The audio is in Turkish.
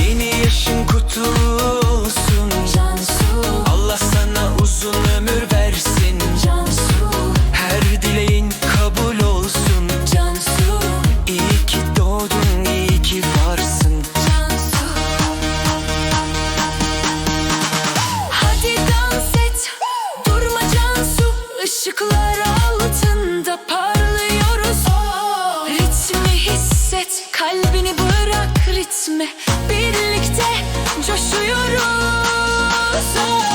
Yeni yaşın kutlu olsun. Cansu. Allah sana uzun ömür versin. Cansu. Her dileğin kabul olsun. Cansu. İyi ki doğdun, iyi ki varsın. Cansu. Hadi dans et. Durma Cansu. Işıklar altında parlıyoruz. Ritmi hisset. Kalbini bırak ritme so